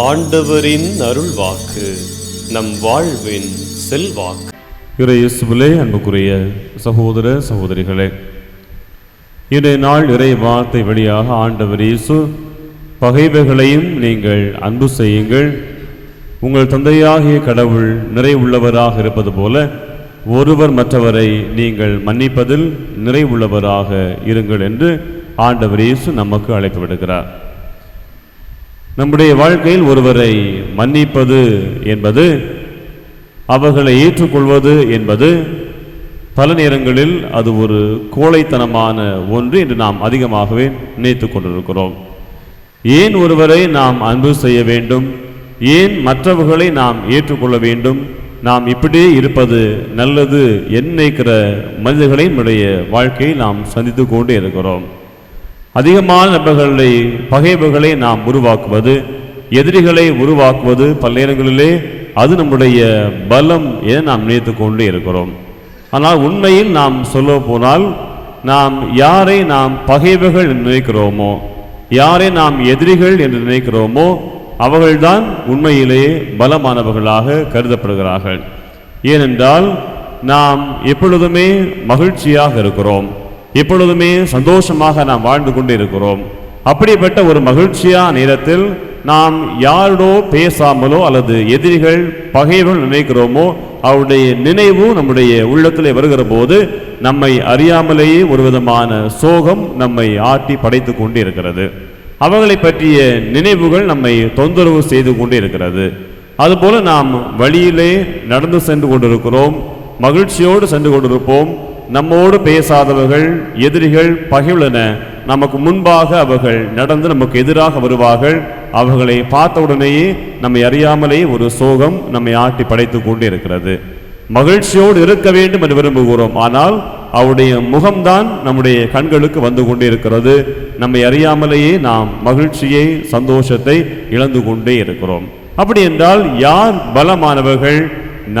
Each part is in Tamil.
ஆண்டவரின் அருள்வாக்கு நம் வாழ்வின் செல்வாக்கு. இறை அன்புக்குரிய சகோதர சகோதரிகளே இன்றைய நாள் இறை வார்த்தை வழியாக ஆண்டவர் இயேசு பகைவைகளையும் நீங்கள் அன்பு செய்யுங்கள். உங்கள் தந்தையாகிய கடவுள் நிறைவுள்ளவராக இருப்பது போல ஒருவர் மற்றவரை நீங்கள் மன்னிப்பதில் நிறைவுள்ளவராக இருங்கள் என்று ஆண்டவர் இயேசு நமக்கு அழைப்பு விடுகிறார் நம்முடைய வாழ்க்கையில் ஒருவரை மன்னிப்பது என்பது அவர்களை ஏற்றுக்கொள்வது என்பது பல நேரங்களில் அது ஒரு கோழைத்தனமான ஒன்று என்று நாம் அதிகமாகவே நினைத்து கொண்டிருக்கிறோம். ஏன் ஒருவரை நாம் அன்பு செய்ய வேண்டும்? ஏன் மற்றவர்களை நாம் ஏற்றுக்கொள்ள வேண்டும்? நாம் இப்படியே இருப்பது நல்லது என் நினைக்கிற மனிதர்களை நம்முடைய வாழ்க்கையை நாம் சந்தித்து கொண்டே இருக்கிறோம். அதிகமான நபர்களை பகைவர்களை நாம் உருவாக்குவது எதிரிகளை உருவாக்குவது பல நேரங்களிலே அது நம்முடைய பலம் என நாம் நினைத்து கொண்டு இருக்கிறோம். ஆனால் உண்மையில் நாம் சொல்ல போனால் நாம் யாரை நாம் பகைவர்கள் என்று நினைக்கிறோமோ யாரை நாம் எதிரிகள் என்று நினைக்கிறோமோ அவர்கள்தான் உண்மையிலேயே பலமானவர்களாக கருதப்படுகிறார்கள். ஏனென்றால் நாம் எப்பொழுதுமே மகிழ்ச்சியாக இருக்கிறோம். எப்பொழுதுமே சந்தோஷமாக நாம் வாழ்ந்து கொண்டு இருக்கிறோம் அப்படிப்பட்ட ஒரு மகிழ்ச்சியான நேரத்தில் நாம் யாரோடோ பேசாமலோ அல்லது எதிரிகள் பகைவர்கள் நினைக்கிறோமோ அவருடைய நினைவு நம்முடைய உள்ளத்திலே வருகிற போது நம்மை அறியாமலேயே ஒரு விதமான சோகம் நம்மை ஆட்டி படைத்து கொண்டு இருக்கிறது அவர்களை பற்றிய நினைவுகள் நம்மை தொந்தரவு செய்து கொண்டு இருக்கிறது அதுபோல நாம் வழியிலே நடந்து சென்று கொண்டிருக்கிறோம் மகிழ்ச்சியோடு சென்று கொண்டிருப்போம். நம்மோடு பேசாதவர்கள் எதிரிகள் பகைவுள்ளன நமக்கு முன்பாக அவர்கள் நடந்து நமக்கு எதிராக வருவார்கள். அவர்களை பார்த்தவுடனேயே நம்மை அறியாமலே ஒரு சோகம் நம்மை ஆட்டி படைத்து கொண்டு இருக்கிறது. மகிழ்ச்சியோடு இருக்க வேண்டும் என்று விரும்புகிறோம். ஆனால் அவருடைய முகம்தான் நம்முடைய கண்களுக்கு வந்து கொண்டே இருக்கிறது. நம்மை அறியாமலேயே நாம் மகிழ்ச்சியை சந்தோஷத்தை இழந்து கொண்டே இருக்கிறோம். அப்படி என்றால் யார் பலமானவர்கள்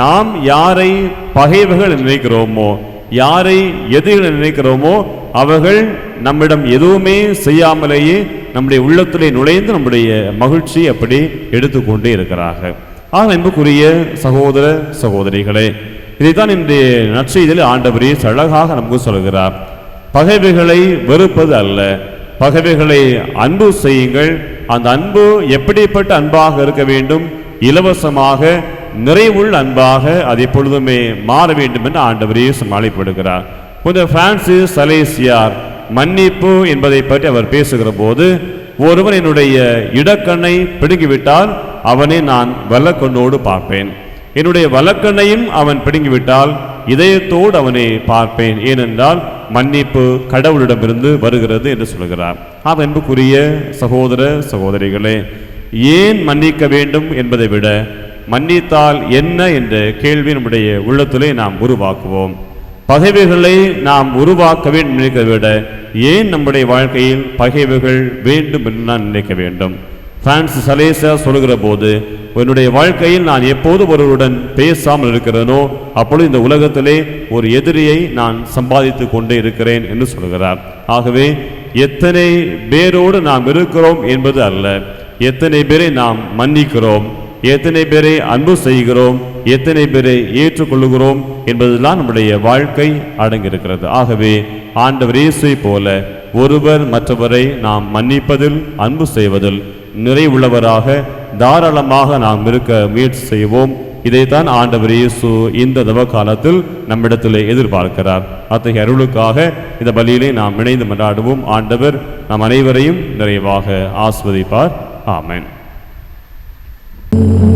நாம் யாரை பகைவர்கள் நினைக்கிறோமோ யாரை எதிரிகள் நினைக்கிறோமோ அவர்கள் நம்மிடம் எதுவுமே செய்யாமலேயே நம்முடைய உள்ளத்திலே நுழைந்து நம்முடைய மகிழ்ச்சி அப்படி எடுத்துக்கொண்டே இருக்கிறார்கள். ஆக அன்புக்குரிய சகோதர சகோதரிகளே இதைத்தான் இன்றைய நற்செய்தியில் ஆண்டவரே அழகாக நமக்கு சொல்கிறார். பகைவைகளை வெறுப்பது அல்ல. பகைவைகளை அன்பு செய்யுங்கள். அந்த அன்பு எப்படிப்பட்ட அன்பாக இருக்க வேண்டும்? இலவசமாக நிறைவுள்ள அன்பாக அது எப்பொழுதுமே மாற வேண்டும் என்று ஆண்டவரே அழைப்படுகிறார் கொஞ்சம் பிரான்சிஸ் சலேசியார் மன்னிப்பு என்பதை பற்றி அவர் பேசுகிற போது ஒருவன் என்னுடைய இடக்கண்ணை பிடுங்கிவிட்டால் அவனை நான் வல்லக்கண்ணோடு பார்ப்பேன். என்னுடைய வலக்கண்ணையும் அவன் பிடுங்கிவிட்டால் இதயத்தோடு அவனை பார்ப்பேன். ஏனென்றால் மன்னிப்பு கடவுளிடமிருந்து வருகிறது என்று சொல்கிறார். அவன்புக்குரிய சகோதர சகோதரிகளே ஏன் மன்னிக்க வேண்டும் என்பதை விட மன்னித்தால் என்ன என்ற கேள்வி நம்முடைய உள்ளத்திலே நாம் உருவாக்குவோம். பகைவைகளை நாம் உருவாக்க வேண்டும் நினைக்கிறதை விட ஏன் நம்முடைய வாழ்க்கையில் பகைவைகள் வேண்டும் என்று நான் நினைக்க வேண்டும்? பிரான்சிஸ் சலேசா சொல்கிற போது என்னுடைய வாழ்க்கையில் நான் எப்போது ஒருவருடன் பேசாமல் இருக்கிறேனோ அப்பொழுது இந்த உலகத்திலே ஒரு எதிரியை நான் சம்பாதித்து கொண்டே இருக்கிறேன் என்று சொல்கிறார். ஆகவே எத்தனை பேரோடு நாம் இருக்கிறோம் என்பது அல்ல. எத்தனை பேரை நாம் மன்னிக்கிறோம்? எத்தனை பேரை அன்பு செய்கிறோம் எத்தனை பேரை ஏற்றுக்கொள்கிறோம் என்பதுதான் நம்முடைய வாழ்க்கை அடங்கியிருக்கிறது. ஆகவே ஆண்டவர் இயேசுவை போல ஒருவர் மற்றவரை நாம் மன்னிப்பதில் அன்பு செய்வதில் நிறைவுள்ளவராக தாராளமாக நாம் இருக்க முயற்சி செய்வோம். இதைத்தான் ஆண்டவர் இயேசு இந்த தவ காலத்தில் நம்மிடத்தில் எதிர்பார்க்கிறார். அத்தகைய அருளுக்காக இந்த பலியிலே நாம் இணைந்து மன்றாடுவோம். ஆண்டவர் நம் அனைவரையும் நிறைவாக ஆஸ்வதிப்பார் ஆமென். Mm-hmm.